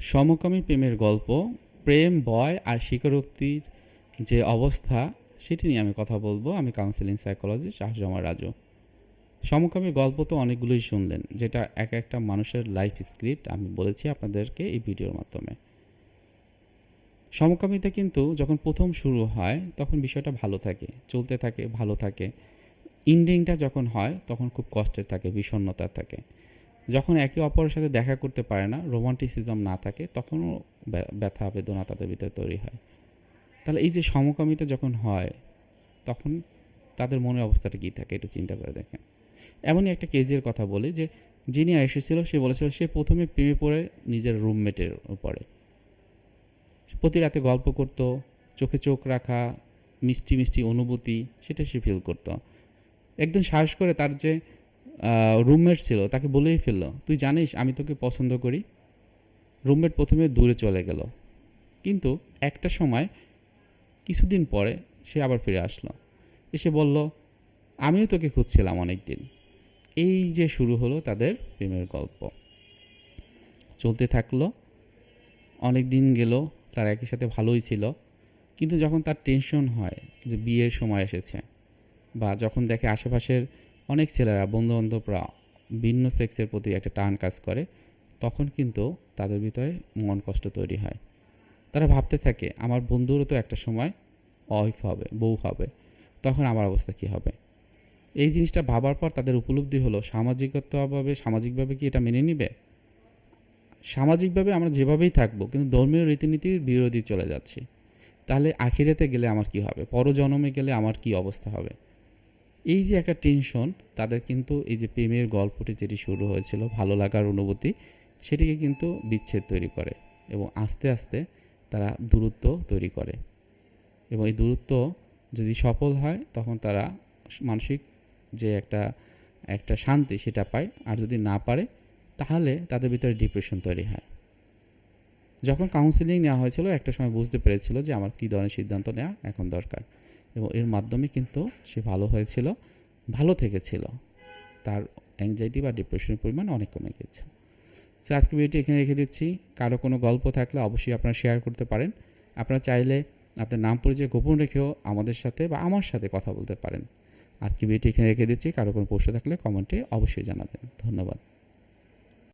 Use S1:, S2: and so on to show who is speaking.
S1: সমকামী প্রেমের গল্প, প্রেম বয় আর স্বীকারোক্তির যে অবস্থা, সেটি নিয়ে আমি কথা বলব। আমি কাউন্সিলিং সাইকোলজিস্ট শাহজামা রাজু। সমকামী গল্প তো অনেকগুলোই শুনলেন, যেটা এক একটা মানুষের লাইফ স্ক্রিপ্ট আমি বলেছি আপনাদেরকে এই ভিডিওর মাধ্যমে। সমকামিতা কিন্তু যখন প্রথম শুরু হয়, তখন বিষয়টা ভালো থাকে, চলতে থাকে, ভালো থাকে। ইন্ডিংটা যখন হয়, তখন খুব কষ্টের থাকে বিষণ্ণতা থাকে। যখন একে অপরের সাথে দেখা করতে পারে না রোমান্টিসিজম না থাকে, তখনও ব্যথা, বেদনা তাদের ভিতরে তৈরি হয়। তাহলে এই যে সমকামিতা যখন হয়, তখন তাদের মনের অবস্থাটা কী থাকে একটু চিন্তা করে দেখেন। এমনই একটা কেজের কথা বলি যে, যিনি এসেছিল, সে বলেছিল সে প্রথমে প্রেমে পড়ে নিজের রুমমেটের উপরে। প্রতি রাতে গল্প করতো, চোখে চোখ রাখা, মিষ্টি মিষ্টি অনুভূতি, সেটা সে ফিল করতো। একদিন সাহস করে তার যে রুমমেট ছিল, তাকে বলেই ফেলল, তুই জানিস, আমি তোকে পছন্দ করি? রুমমেট প্রথমে দূরে চলে গেল, কিন্তু একটা সময়, কিছুদিন পরে সে আবার ফিরে আসলো। এসে বলল, আমিও তোকে খুঁজছিলাম অনেক দিন এই যে শুরু হলো তাদের প্রেমের গল্প। চলতে থাকল অনেক দিন গেল, তার একই সাথে ভালোই ছিল, কিন্তু যখন তার টেনশন হয় যে বিয়ের সময় এসেছে, বা যখন দেখে আশেপাশের অনেক ছেলেরা, বন্ধুবান্ধবরা ভিন্ন সেক্সের প্রতি একটা টান কাজ করে, তখন কিন্তু তাদের ভিতরে মন কষ্ট তৈরি হয়। তারা ভাবতে থাকে, আমার বন্ধুরও তো একটা সময় ওয়াইফ হবে, বউ হবে, তখন আমার অবস্থা কী হবে? এই জিনিসটা ভাবার পর তাদের উপলব্ধি হলো সামাজিকতাভাবে সামাজিকভাবে কি এটা মেনে নিবে? সামাজিকভাবে আমরা যেভাবেই থাকব, কিন্তু ধর্মীয় রীতিনীতির বিরোধী চলে যাচ্ছি। তাহলে আখিরাতে গেলে আমার কি হবে? পরজন্মে গেলে আমার কি অবস্থা হবে? এই যে একটা টেনশন তাদের কিন্তু এই যে প্রেমের গল্পটি যেটি শুরু হয়েছিল, ভালো লাগার অনুভূতি, সেটিকে কিন্তু বিচ্ছেদ তৈরি করে এবং আস্তে আস্তে তারা দূরত্ব তৈরি করে। এবং এই দূরত্ব যদি সফল হয়, তখন তারা মানসিক যে একটা একটা শান্তি সেটা পায়। আর যদি না পারে, তাহলে তাদের ভিতরে ডিপ্রেশন তৈরি হয়। যখন কাউন্সিলিং নেওয়া হয়েছিল, একটা সময় বুঝতে পেরেছিল যে আমার কী ধরনের সিদ্ধান্ত নেওয়া এখন দরকার। এবং এর মাধ্যমে কিন্তু সে ভালো হয়েছিল, ভালো থেকেছিল। তার অ্যাংজাইটি বা ডিপ্রেশনের পরিমাণ অনেক কমে গেছে সো আজকে ভিডিওটি এখানে রেখে দিচ্ছি। কারও কোনো গল্প থাকলে অবশ্যই আপনারা শেয়ার করতে পারেন। আপনারা চাইলে আপনার নাম পরিচয় গোপন রেখেও আমাদের সাথে বা আমার সাথে কথা বলতে পারেন। আজকে ভিডিওটি এখানে রেখে দিচ্ছি। কারও কোনো প্রশ্ন থাকলে কমেন্টে অবশ্যই জানাবেন। ধন্যবাদ।